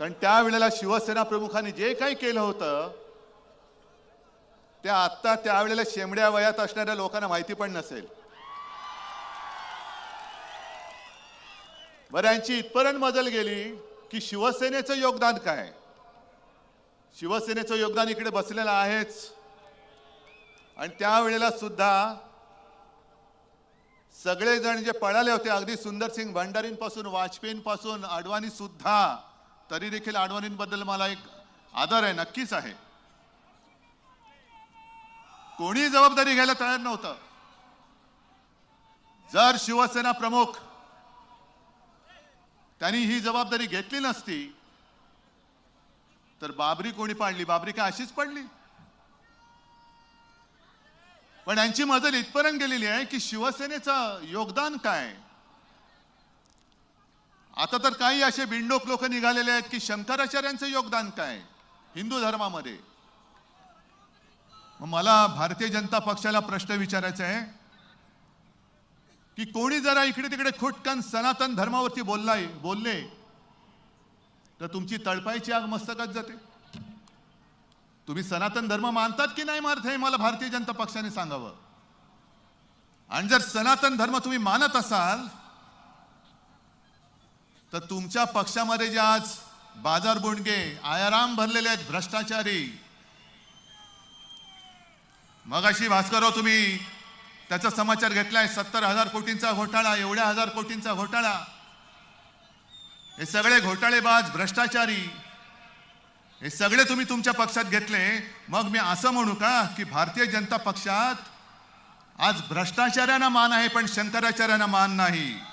कारण त्यावेळेला शिवसेना प्रमुखांनी जे काही केलं होतं ते आत्ता त्यावेळेला शेमड्या वयात असणाऱ्या लोकांना माहिती पण नसेल. बऱ्यांची इथपर्यंत मजल गेली की शिवसेनेचं योगदान काय? शिवसेनेचं योगदान इकडे बसलेलं आहेच. आणि त्यावेळेला सुद्धा सगळेजण जे पळाले होते अगदी सुंदरसिंग भंडारींपासून वाजपेयींपासून अडवाणी सुद्धा तरी देखील आडवाणींबद्दल मला एक आदर आहे नक्कीच आहे. कोणी जबाबदारी घ्यायला तयार नव्हतं. जर शिवसेना प्रमुख त्यांनी ही जबाबदारी घेतली नसती तर बाबरी कोणी पाडली? बाबरी काय अशीच पडली? पण यांची मजल इथपर्यंत गेलेली आहे की शिवसेनेचं योगदान काय? आता तर काही असे बिंडोक लोक निघालेले आहेत की शंकराचार्यांचं योगदान काय? हिंदू धर्मामध्ये. मला भारतीय जनता पक्षाला प्रश्न विचारायचा आहे की कोणी जरा इकडे तिकडे खुटकन सनातन धर्मावरती बोललाय बोलले तर तुमची तळपायची आग मस्तकात जाते. तुम्ही सनातन धर्म मानतात की नाही मानत हे मला भारतीय जनता पक्षाने सांगावं. आणि जर सनातन धर्म तुम्ही मानत असाल तर तुमच्या पक्षामध्ये जे आज बाजार बुंडके आयाराम भरलेले आहेत भ्रष्टाचारी. मगाशी भास्करराव तुम्ही त्याचा समाचार घेतलाय सत्तर हजार कोटींचा घोटाळा एवढ्या हजार कोटींचा घोटाळा. हे सगळे घोटाळेबाज भ्रष्टाचारी. हे सगळे तुम्ही तुमच्या पक्षात घेतले. मग मी असं म्हणू का की भारतीय जनता पक्षात आज भ्रष्टाचार्यांना मान आहे पण शंकराचार्यांना मान नाही.